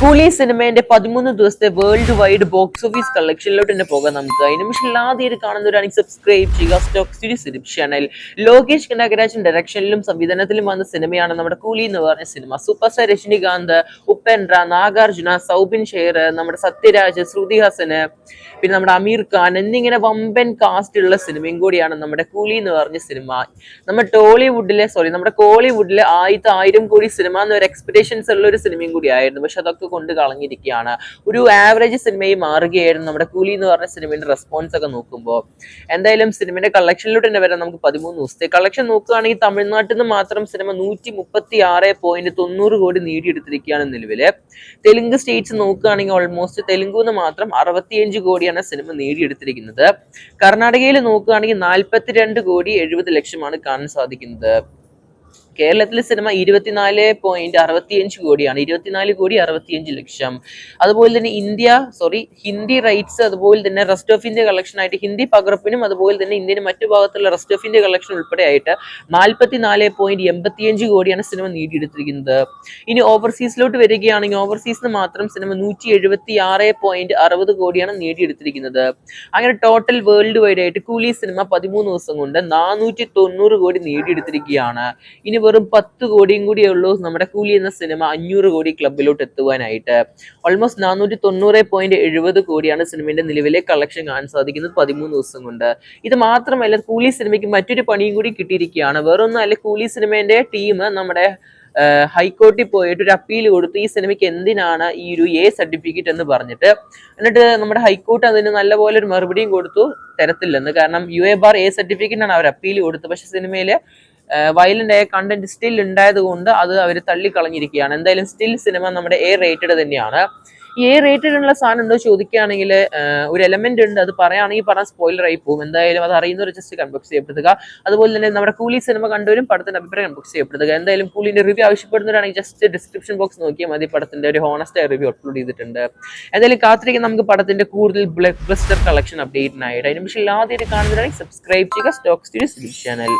കൂലി സിനിമേന്റെ പതിമൂന്ന് ദിവസത്തെ വേൾഡ് വൈഡ് ബോക്സ് ഓഫീസ് കളക്ഷനിലോട്ട് തന്നെ പോകാം നമുക്ക്. അതിന് പക്ഷേ ആദ്യമായിട്ട് കാണുന്നവരാണെങ്കിൽ സബ്സ്ക്രൈബ് ചെയ്യുക stock studio cinema channel Lokesh Kanakarajan ഡയറക്ഷനിലും സംവിധാനത്തിലും വന്ന സിനിമയാണ് നമ്മുടെ കൂലി എന്ന് പറഞ്ഞ cinema super star Rajinikanth Upendra Nagarjuna Soubin Shahir നമ്മുടെ സത്യരാജ് ശ്രുതി ഹസന് പിന്നെ നമ്മുടെ അമീർ ഖാൻ എന്നിങ്ങനെ വമ്പൻ കാസ്റ്റ് ഉള്ള സിനിമയും കൂടിയാണ് നമ്മുടെ കൂലി എന്ന് പറഞ്ഞ സിനിമ നമ്മുടെ ടോളിവുഡിലെ സോറി നമ്മുടെ കോളിവുഡിലെ ആദ്യത്തെ ആയിരം കോടി സിനിമ എന്നൊരു എക്സ്പെക്ടേഷൻസ് ഉള്ള ഒരു സിനിമയും കൂടി ആയിരുന്നു. പക്ഷെ അതൊക്കെ കൊണ്ട് കളഞ്ഞിരിക്കുകയാണ്. ഒരു ആവറേജ് സിനിമയെ മാറുകയായിരുന്നു നമ്മുടെ കൂലി എന്ന് പറഞ്ഞ സിനിമയുടെ റെസ്പോൺസ് ഒക്കെ നോക്കുമ്പോൾ എന്തായാലും സിനിമയുടെ കളക്ഷനിലൂടെ തന്നെ വരാം നമുക്ക് പതിമൂന്ന് ദിവസത്തെ കളക്ഷൻ നോക്കുകയാണെങ്കിൽ തമിഴ്നാട്ടിൽ നിന്ന് മാത്രം സിനിമ നൂറ്റി മുപ്പത്തി ആറ് പോയിന്റ് തൊണ്ണൂറ് കോടി നേടിയെടുത്തിരിക്കുകയാണ് നിലവിൽ തെലുങ്ക് സ്റ്റേറ്റ്സ് നോക്കുകയാണെങ്കിൽ ഓൾമോസ്റ്റ് തെലുങ്കുന്ന് മാത്രം അറുപത്തിയഞ്ച് കോടിയാണ് സിനിമ നേടിയെടുത്തിരിക്കുന്നത്. കർണാടകയിൽ നോക്കുകയാണെങ്കിൽ നാൽപ്പത്തിരണ്ട് കോടി എഴുപത് ലക്ഷമാണ് കാണാൻ സാധിക്കുന്നത്. കേരളത്തിലെ സിനിമ ഇരുപത്തിനാല് പോയിന്റ് അറുപത്തിയഞ്ച് കോടിയാണ്. ഇരുപത്തിനാല് കോടി അറുപത്തിയഞ്ച് ലക്ഷം. അതുപോലെ തന്നെ ഇന്ത്യ സോറി ഹിന്ദി റൈറ്റ്സ് അതുപോലെ തന്നെ റെസ്റ്റ് ഓഫ് ഇന്ത്യ കളക്ഷൻ ആയിട്ട് ഹിന്ദി പകർപ്പിനും അതുപോലെ തന്നെ ഇന്ത്യയുടെ മറ്റു ഭാഗത്തുള്ള റെസ്റ്റ് ഓഫ് ഇന്ത്യ കളക്ഷൻ ഉൾപ്പെടെ ആയിട്ട് നാൽപ്പത്തിനാല് പോയിന്റ് എൺപത്തിയഞ്ച് കോടിയാണ് സിനിമ നേടിയെടുത്തിരിക്കുന്നത്. ഇനി ഓവർസീസിലോട്ട് വരികയാണെങ്കിൽ ഓവർസീസിന് മാത്രം സിനിമ നൂറ്റി എഴുപത്തി ആറ് പോയിന്റ് അറുപത് കോടിയാണ് നേടിയെടുത്തിരിക്കുന്നത്. അങ്ങനെ ടോട്ടൽ വേൾഡ് വൈഡ് ആയിട്ട് കൂലി സിനിമ പതിമൂന്ന് ദിവസം കൊണ്ട് നാനൂറ്റി തൊണ്ണൂറ് കോടി നേടിയെടുത്തിരിക്കുകയാണ്. ഇനി വെറും പത്ത് കോടിയും കൂടിയേ ഉള്ളൂ. നമ്മുടെ കൂലി എന്ന സിനിമ അഞ്ഞൂറ് കോടി ക്ലബിലോട്ട് എത്തുവാനായിട്ട്. ഓൾമോസ്റ്റ് നാനൂറ്റി തൊണ്ണൂറ് പോയിന്റ് എഴുപത് കോടിയാണ് സിനിമയുടെ നിലവിലെ കളക്ഷൻ കാണാൻ സാധിക്കുന്നത് പതിമൂന്ന് ദിവസം കൊണ്ട്. ഇത് മാത്രമല്ല കൂലി സിനിമയ്ക്ക് മറ്റൊരു പണിയും കൂടി കിട്ടിയിരിക്കുകയാണ്. വേറൊന്നല്ല കൂലി സിനിമേന്റെ ടീം നമ്മുടെ ഹൈക്കോടതി പോയിട്ട് ഒരു അപ്പീൽ കൊടുത്ത്. ഈ സിനിമയ്ക്ക് എന്തിനാണ് ഈ ഒരു എ സർട്ടിഫിക്കറ്റ് എന്ന് പറഞ്ഞിട്ട്. എന്നിട്ട് നമ്മുടെ ഹൈക്കോർട്ട് അതിന് നല്ലപോലെ ഒരു മറുപടിയും കൊടുത്തു തരത്തില്ലെന്ന്. കാരണം U A bar A certificate ആണ് അവർ അപ്പീൽ കൊടുത്തത്. പക്ഷെ സിനിമയിൽ വയലന്റ് ആയ കണ്ടന്റ് സ്റ്റിൽ ഉണ്ടായത് കൊണ്ട് അത് അവർ തള്ളിക്കളഞ്ഞിരിക്കുകയാണ്. എന്തായാലും സ്റ്റിൽ സിനിമ നമ്മുടെ എ റേറ്റഡ് തന്നെയാണ്. ഈ എ റേറ്റഡ് ഉള്ള സാധനം ഉണ്ടോ ചോദിക്കുകയാണെങ്കിൽ ഒരു എലമെന്റ് ഉണ്ട്. അത് പറയുകയാണെങ്കിൽ പറഞ്ഞാൽ സ്പോയിലർ ആയി പോകും. എന്തായാലും അത് അറിയുന്നവർ ജസ്റ്റ് കൺബോക്സ് ചെയ്യപ്പെടുക അതുപോലെ തന്നെ നമ്മുടെ കൂലി സിനിമ കണ്ടവരും പടത്തിന്റെ അഭിപ്രായം കൺബോക്സ് ചെയ്യപ്പെടുക എന്തായാലും കൂലിന്റെ റിവ്യൂ ആവശ്യപ്പെടുന്നവരാണെങ്കിൽ ജസ്റ്റ് ഡിസ്ക്രിപ്ഷൻ ബോക്സ് നോക്കിയാൽ മതി. പടത്തിന്റെ ഒരു ഹോണസ്റ്റ് റിവ്യൂ അപ്ലോഡ് ചെയ്തിട്ടുണ്ട്. എന്തായാലും കാത്തിരിക്കും. നമുക്ക് പടത്തിന്റെ കൂടുതൽ ബ്ലസ്റ്റർ കളക്ഷൻ അപ്ഡേറ്റിനായിട്ട് അതിന് പക്ഷേ ആദ്യമായിട്ട് കാണുന്നവരാണെങ്കിൽ സബ്സ്ക്രൈബ് ചെയ്യുക. Stokes studios channel